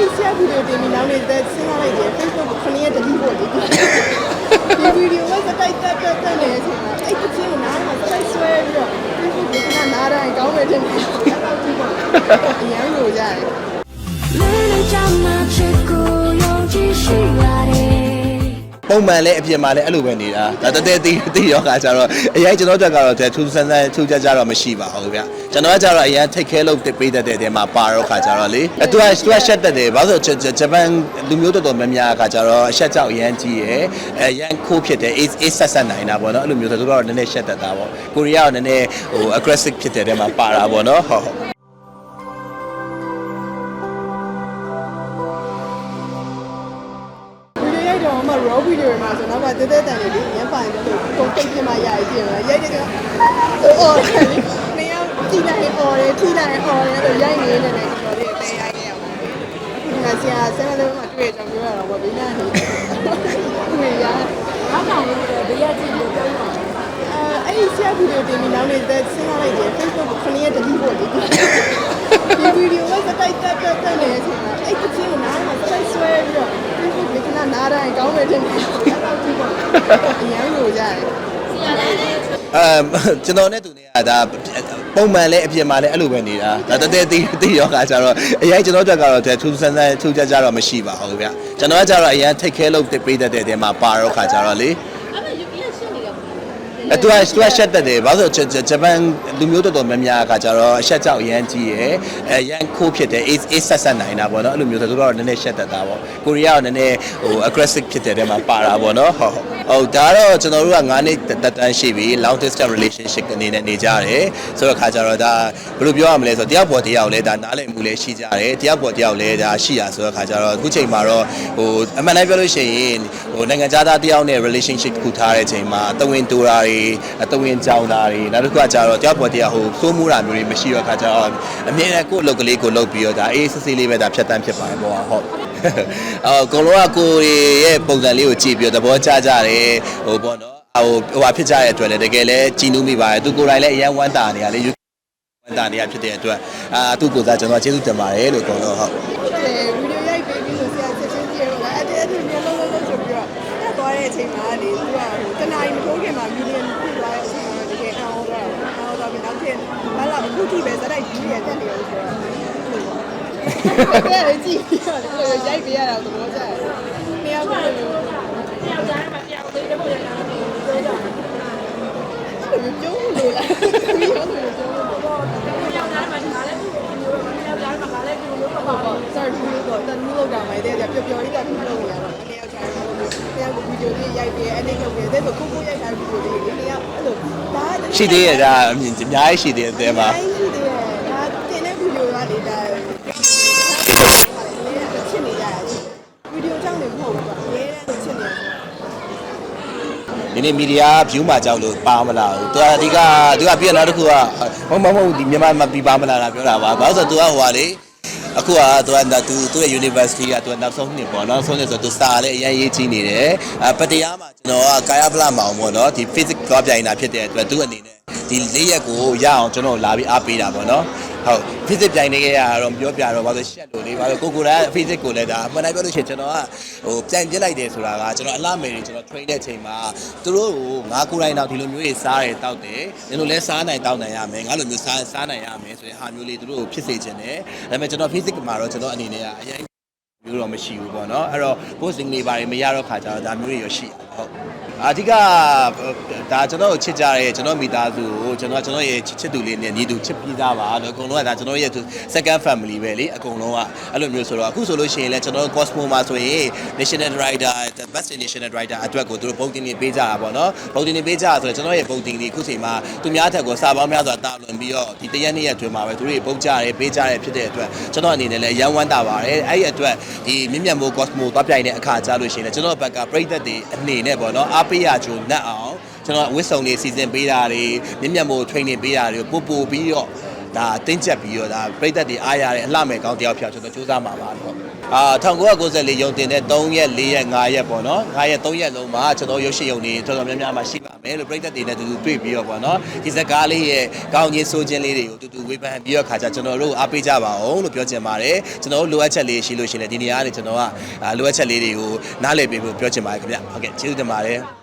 ဒီဆရာဗီဒီယိုတင်ပြီးနောက်နေသက်စဉ်းစားလိုက်တယ် Facebook ကိုခဏရက်တတိပို့လေဒီဗီဒီယိုကစတိုက်တက်တက်တက်နေဆိုတော့အဲ့ဒီချင်းကိုနားမှာစတိုက်ဆွဲပြီးတော့ Facebook ကိုခဏနားတိုင်းကောင်းမယ်တင်ပြီးအဲ့တော့ဒီကအရန်လိုရတယ် Little drama trickle ပုံမှန်လည်းအပြင်မှာလည်းအဲ့လိုပဲနေတာဒါတတဲတီးတီးရောခါကြတော့အရင်ကျွန်တော်တက်ကတော့ထူးဆန်းဆန်းထူးခြားခြားတော့မရှိပါဘူးဗျကျွန်တော်ကကြတော့အရင် take care လုပ်ပေးတတ်တဲ့တဲမှာပါတော့ခါကြတော့လေအတူကသူကရှက်တတ်တယ်ဘာလို့ဆိုဂျပန်လူမျိုးတော်တော်များများခါကြတော့အရှက်ကြောက်အရင်ကြီးရယ်အရင်ခိုးဖြစ်တယ် is is ဆက်ဆက်နိုင်တာပေါ့နော်အဲ့လိုမျိုးဆိုတော့နည်းနည်းရှက်တတ်တာပေါ့ကိုရီးယားကနည်းနည်းဟို aggressive ဖြစ်တဲ့တဲမှာပါတာပေါ့နော်ဟုတ် ရိုက်တော့မှ raw video တွေမှာဆိုတော့ကတဲတဲတန်လေးလေရမ်းပိုင်တယ်လို့ပုံပိတ်ပြမရိုက်ကြည့်ရရိုက်တဲ့ကအော်တယ်နေရောက်ကြည့်လိုက်အော်တယ်ထိလိုက်အော်တယ်လို့ရိုက်နေနေတယ်ကျွန်တော်လေးအသေးရိုက်နေရပါဘူးဒီမှာဆရာဆရာလည်းမတွေ့ကြပြောရတော့ဗေးနာနေတွေ့ရနောက်ကောင်လေးတွေဘေးရကြည့်လို့ပြောရအောင်အဲ့ဒီဆရာဗီဒီယိုတင်ပြီးနောက်နေတဲ့စဉ်းစားလိုက်တယ် Facebook ကိုခဏရက်တတိပို့လေဒီဗီဒီယိုကစတိုက်တက်တက်တက်နေတဲ့အချိန်မှာအဲ့ဒီချင်းကိုနားမှာစတိုက်ဆွဲပြီးတော့ Facebook ကိုခဏနား တိုင်းကောင်းမယ်တင်တယ်အဲ့တော့ဒီပေါ့အရန်လို့ရတယ်အမ်ကျွန်တော်နဲ့သူနဲ့ကဒါပုံမှန်လည်းအပြင်မှာလည်းအဲ့လိုပဲနေတာဒါတတဲတီးတီးရောခါကြတော့အရင်ကျွန်တော်တက်ကတော့ထူးဆန်းဆန်းထူးခြားခြားတော့မရှိပါဘူးဗျကျွန်တော်ကကြတော့အရင် take care လုပ်ပေးတတ်တဲ့တဲမှာပါတော့ခါကြတော့လေ အဲ့ဒါယူပြီးရှင်းနေတယ်ပေါ့ အတူကသူကရှက်တတ်တယ်ဘာလို့ဆိုဂျပန်လူမျိုးတော်တော်များများခါကြတော့အရှက်ကြောက်အရင်ကြီးရယ်အရင်ခိုးဖြစ်တယ် is is ဆက်ဆက်နိုင်တာပေါ့နော်အဲ့လိုမျိုးဆိုတော့နည်းနည်းရှက်တတ်တာပေါ့ကိုရီးယားကနည်းနည်းဟို aggressive ဖြစ်တဲ့တဲမှာပါတာပေါ့နော်ဟုတ်ဟုတ်ဒါတော့ကျွန်တော်တို့က9နှစ်တက်တန်းရှိပြီ long distance relationship အနေနဲ့နေကြတယ်ဆိုတော့ခါကြတော့ဒါဘယ်လိုပြောရမလဲဆိုတော့တယောက်ပေါ်တယောက်လဲဒါနားလည်မှုလဲရှိကြတယ်တယောက်ပေါ်တယောက်လဲဒါရှိရဆိုတော့ခါကြတော့အခုချိန်မှာတော့ဟိုအမှန်တမ်းပြောလို့ရှိရင်ဟိုနိုင်ငံသားတယောက်နဲ့ relationship တစ်ခုထားတဲ့ချိန်မှာတဝင်းတူတာတွေအတဝင်းကြောင်တာတွေနောက်တစ်ခုကကြတော့တယောက်ပေါ်တယောက်ဟိုသိုးမှုတာမျိုးတွေမရှိတော့ခါကြတော့အမြဲတမ်းကိုယ့်အလုပ်ကလေးကိုလုပ်ပြီးတော့ဒါအေးစစ်စစ်လေးပဲဒါဖြတ်တန်းဖြစ်ပါတယ်ပေါ့ဟုတ်အော်အကုန်လုံးကကိုယ်ရဲ့ပုံစံလေးကိုကြည့်ပြီးတော့သဘောကျကြတယ်ဟိုပေါ့နော်ဟိုဟိုဟာဖြစ်ကြတဲ့အတွက်လည်းတကယ်လည်းကြည်နူးမိပါတယ်သူကိုယ်တိုင်လည်းအရန်ဝမ်းတာနေရလေယူဝမ်းတာနေရဖြစ်တဲ့အတွက်အာသူ့ကိုယ်စားကျွန်တော်ကျေးဇူးတင်ပါတယ်လို့အကုန်လုံးဟုတ်ဟုတ်တယ်ဗီဒီယိုရိုက်ပေးပြီးဆိုဆရာချက်ချင်းကြည့်ရတော့အဲ့ဒီအဲ့ဒီမျိုးလုံးလုံးလုံးဆိုပြီးတော့တက်သွားတဲ့အချိန်မှာလေသူကဟိုတနား ရီမထိုးခင်မှာမီလီယံဖြစ်သွားတဲ့အချိန်မှာတကယ်အောင်တော့အောင်တော့ပြီးနောက်ထပ်ဘာလာအခုထိပဲစတိုက်ကြီးရတက်နေလို့ဆိုတော့အဲ့ဒါကြည့်ပြီးတော့ရိုက်ပေးရတာသဘောကျတယ်။နေရာကလည်းတယောက်ကြားမှာတယောက်သေးတယ်ပေါ့လေပြောကြတယ်ကျုံးလို့လား။ပြီးတော့ကျုံးလို့တယောက်ကြားမှာဒါလည်းဒီလိုပဲတယောက်ကြားမှာဒါလည်းဒီလိုပဲပေါ့ ပေါ့။ sorry ဘူးတော့တမျိုးလောက်တာမိုက်တဲ့ပျော်ပျော်လေးကပြီးလို့ရတော့အနေရောက်ချင်တယ်။တရားကိုဗီဒီယိုလေး ရိုက်ပေးအဲ့ဒီလုပ်ပေးတဲ့ဆိုကိုကိုရိုက်ထားဗီဒီယိုလေးနေရာအဲ့လိုဒါရှိသေးရဒါအမြင်အများကြီးရှိသေးတယ်အသေးမှာရှိသေးတယ်ဒါတင်တဲ့ဗီဒီယိုကလေဒါချစ်နေကြရတယ်ဗီဒီယိုကြောင့်လည်းမဟုတ်ဘူးကွာအများနဲ့ချစ်နေတယ်ဒီနေ့မီဒီယာ view မှာကြောက်လို့ပါမလားသူကအဓိကသူကပြီးတော့နောက်တစ်ခုကမဟုတ်မဟုတ်ဒီမြန်မာမှာပြီးပါမလားလားပြောတာပါဘာလို့ဆိုတော့သူကဟိုဟာလေ အခုကသူကသူသူ့ရဲ့ university ကသူကနောက်ဆုံးနှစ်ပေါ့နောက်ဆုံးနှစ်ဆိုသူစာလည်းအရင်ရေးကြည့်နေတယ်အပတရားမှာကျွန်တော်ကကာယဗလာမောင်ပေါ့နော်ဒီ physics သွားပြိုင်တာဖြစ်တဲ့အတွက်သူအနေနဲ့ဒီလေးရက်ကိုရအောင်ကျွန်တော်လာပြီးအားပေးတာပေါ့နော် ဟုတ် physics ပြိုင်နေခဲ့ရတော့ပြောပြတော့ဘာလို့ရှက်လို့လေဘာလို့ကိုကိုရာ physics ကိုလည်းဒါအမှန်တိုင်းပြောလို့ရှိရင်ကျွန်တော်ကဟိုပြိုင်ပြစ်လိုက်တယ်ဆိုတာကကျွန်တော်အလှမယ်တွေကျွန်တော် train တဲ့အချိန်မှာသူတို့ကိုငါကိုယ်တိုင်တော့ဒီလိုမျိုးတွေစားတယ်တောက်တယ်ဒီလိုလဲစားနိုင်တောက်နိုင်ရမယ်ငါလိုမျိုးစားစားနိုင်ရမယ်ဆိုရင်ဟာမျိုးလေးသူတို့ကိုဖြစ်စေခြင်းတယ်ဒါပေမဲ့ကျွန်တော် physics မှာတော့ကျွန်တော်အနေနဲ့ကအရင်မျိုးတော့မရှိဘူးပေါ့နော်အဲ့တော့ posting တွေဘာတွေမရတော့ခါကျတော့ဒါမျိုးတွေရရှိဟုတ် အဓိကဒါကျွန်တော်ကိုချစ်ကြတဲ့ကျွန်တော်မိသားစုကိုကျွန်တော်ကျွန်တော်ရဲ့ချစ်သူလေးနဲ့ညီသူချစ်ပြီးသားပါလို့အကုန်လုံးကဒါကျွန်တော်ရဲ့ second family ပဲလေအကုန်လုံးကအဲ့လိုမျိုးဆိုတော့အခုဆိုလို့ရှိရင်လည်းကျွန်တော် Cosmo မှာဆိုရင် national writer the best national writer အတွက်ကိုသူတို့ပုံတင်နေပေးကြတာပေါ့နော်ပုံတင်နေပေးကြတာဆိုတော့ကျွန်တော်ရဲ့ပုံတင်တွေအခုချိန်မှာသူများထက်ကိုစာပေါင်းများစွာတာလွန်ပြီးတော့ဒီတရက်နှစ်ရက်အတွင်းမှာပဲသူတို့တွေပုံကြတယ်ပေးကြတယ်ဖြစ်တဲ့အတွက်ကျွန်တော်အနေနဲ့လည်းရန်ဝမ်းတာပါတယ်အဲ့ဒီအတွက်ဒီမြင့်မြတ်မိုး Cosmo သွားပြိုင်တဲ့အခါကြားလို့ရှိရင်လည်းကျွန်တော်ဘက်ကပြိသက်တွေအနေနဲ့ပေါ့နော်အားပေးရကြိုနတ်အောင်ကျွန်တော်ဝစ်စုံတွေစီစဉ်ပေးတာတွေမြင့်မြတ်မိုး training ပေးတာတွေကိုပို့ပို့ပြီးတော့ဒါတင်းကျပ်ပြီးတော့ဒါပြိသက်တွေအားရတဲ့အလှမဲ့ကောင်းတယောက်ဖြစ်အောင်ကျွန်တော်စူးစမ်းမှာပါတော့အာ1994ရုံတင်တဲ့3ရက်4ရက်5ရက်ပေါ့နော်5ရက်3ရက်လုံးမှာကျွန်တော်ရုပ်ရှင်ရုံတွေတော်တော်များများမှာရှိပါမယ်လို့ပြိသက်တွေနဲ့တူတူတွေ့ပြီးတော့ပေါ့နော်ဒီစကားလေးရဲ့ကောင်းခြင်းဆိုခြင်းလေးတွေကိုတူတူဝေဖန်ပြီးတော့ခါကြကျွန်တော်တို့အားပေးကြပါအောင်လို့ပြောချင်ပါတယ်ကျွန်တော်တို့လိုအပ်ချက်လေးရှိလို့ရှိရင်လည်းဒီနေရာကနေကျွန်တော်ကအာလိုအပ်ချက်လေးတွေကိုနားလည်ပေးဖို့ပြောချင်ပါတယ်ခင်ဗျဟုတ်ကဲ့ကျေးဇူးတင်ပါတယ်